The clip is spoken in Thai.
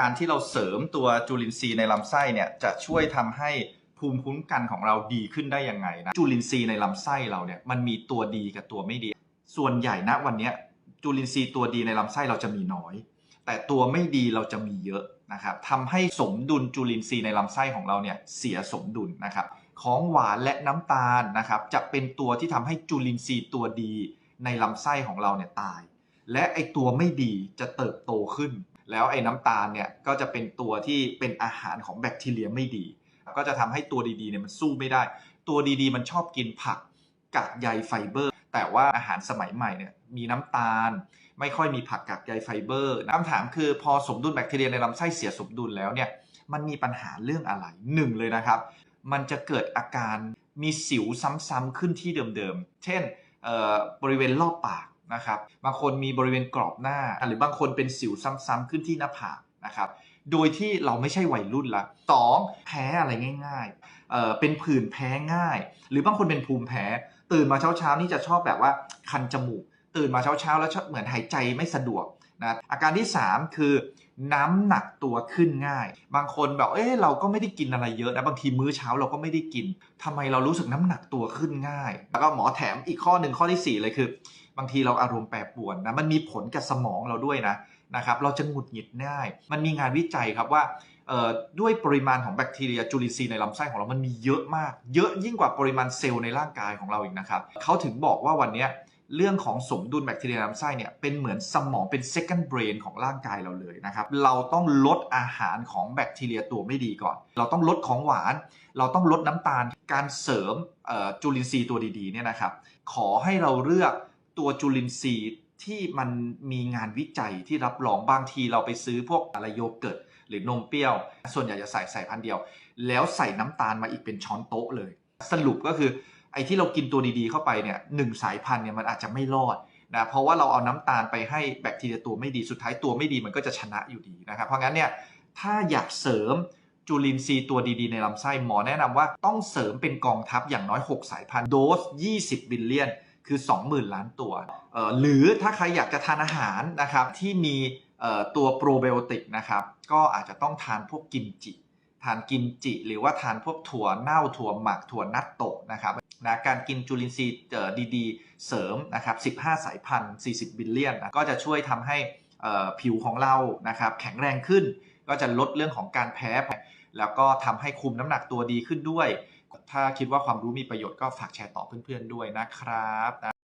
การที่เราเสริมตัวจุลินทรีย์ในลำไส้เนี่ยจะช่วยทำให้ภูมิคุ้มกันของเราดีขึ้นได้ยังไงนะจุลินทรีย์ในลำไส้เราเนี่ยมันมีตัวดีกับตัวไม่ดี ส่วนใหญ่ณวันนี้จุลินทรีย์ตัวดีในลำไส้เราจะมีน้อย แต่ตัวไม่ดีเราจะมีเยอะนะครับทำให้สมดุลจุลินทรีย์ในลำไส้ของเราเนี่ยเสียสมดุลนะครับของหวานและน้ำตาลนะครับจะเป็นตัวที่ทำให้จุลินทรีย์ตัวดีในลำไส้ของเราเนี่ยตาย และไอตัวไม่ดีจะเติบโตขึ้น แล้วไอ้น้ำตาลเนี่ยก็จะเป็นตัวที่เป็นอาหารของแบคทีเรียไม่ดี ก็จะทำให้ตัวดีๆเนี่ยมันสู้ไม่ได้ ตัวดีๆ มันชอบกินผักกากใยไฟเบอร์ แต่ว่าอาหารสมัยใหม่เนี่ยมีน้ำตาล ไม่ค่อยมีผักกากใยไฟเบอร์คำถามคือพอสมดุลแบคทีเรียในลำไส้เสียสมดุลแล้วเนี่ยมันมีปัญหาเรื่องอะไรหนึ่งเลยนะครับ มันจะเกิดอาการมีสิวซ้ำๆขึ้นที่เดิมๆ เช่นเอ่อบริเวณรอบปาก นะครับ บางคนมีบริเวณกรอบหน้า หรือบางคนเป็นสิวซ้ำๆขึ้นที่หน้าผากนะครับ โดยที่เราไม่ใช่วัยรุ่นละสองแพ้อะไรง่ายๆเเป็นผื่นแพ้ง่าย หรือบางคนเป็นภูมิแพ้ ตื่นมาเช้าๆนี่จะชอบแบบว่าคันจมูก ตื่นมาเช้าๆแล้วชอบเหมือนหายใจไม่สะดวกนะ อาการที่ 3 คือ น้ำหนักตัวขึ้นง่าย บางคนแบบเอ้เราก็ไม่ได้กินอะไรเยอะนะบางทีมื้อเช้าเราก็ไม่ได้กินทำไมเรารู้สึกน้ำหนักตัวขึ้นง่าย แล้วก็หมอแถมอีกข้อหนึ่งข้อที่ 4 เลยคือ บางทีเราอารมณ์แปรปรวนนะมันมีผลกับสมองเราด้วยนะนะครับเราจะหงุดหงิดง่าย มันมีงานวิจัยครับว่าด้วยปริมาณของแบคทีเรียจุลินทรีย์ในลำไส้ของเรามันมีเยอะมาก เยอะยิ่งกว่าปริมาณเซลล์ในร่างกายของเราอีกนะครับเขาถึงบอกว่าวันนี้ เรื่องของสมดุลแบคทีเรียลำไส้เนี่ยเป็นเหมือนสมองเป็น second brain ของร่างกายเราเลยนะครับ เราต้องลดอาหารของแบคทีเรียตัวไม่ดีก่อน เราต้องลดของหวาน เราต้องลดน้ำตาล การเสริมจุลินทรีย์ตัวดีๆเนี่ยนะครับ ขอให้เราเลือกตัวจุลินทรีย์ที่มันมีงานวิจัยที่รับรองบางทีเราไปซื้อพวกอะไรโยเกิร์ตหรือนมเปรี้ยว ส่วนใหญ่จะใส่ใส่พันเดียว แล้วใส่น้ำตาลมาอีกเป็นช้อนโต๊ะเลย สรุปก็คือ ไอ้ที่เรากินตัวดีๆเข้าไปเนี่ยหนึ่งสายพันธุ์เนี่ยมันอาจจะไม่รอดนะเพราะว่าเราเอาน้ำตาลไปให้แบคทีเรียตัวไม่ดีสุดท้ายตัวไม่ดีมันก็จะชนะอยู่ดีนะครับเพราะงั้นเนี่ยถ้าอยากเสริมจุลินทรีย์ตัวดีๆในลำไส้หมอแนะนำว่าต้องเสริมเป็นกองทัพอย่างน้อย 6 สายพันธุ์โดส 20 บิลเลียน คือ 20,000 ล้านตัว หรือถ้าใครอยากจะทานอาหารนะครับที่มีตัวโปรไบโอติกนะครับก็อาจจะต้องทานพวกกิมจิ ทานกิมจิหรือว่าทานพวกถั่วเน่าถั่วหมักถั่วนัตโตะนะครับนะการกินจุลินทรีย์ดีๆ เสริมนะครับ 15 สายพันธุ์40 บิลเลียนนะก็จะช่วยทำให้ผิวของเรานะครับแข็งแรงขึ้น ก็จะลดเรื่องของการแพ้ แล้วก็ทำให้คุมน้ำหนักตัวดีขึ้นด้วย ถ้าคิดว่าความรู้มีประโยชน์ก็ฝากแชร์ต่อเพื่อนๆด้วยนะครับ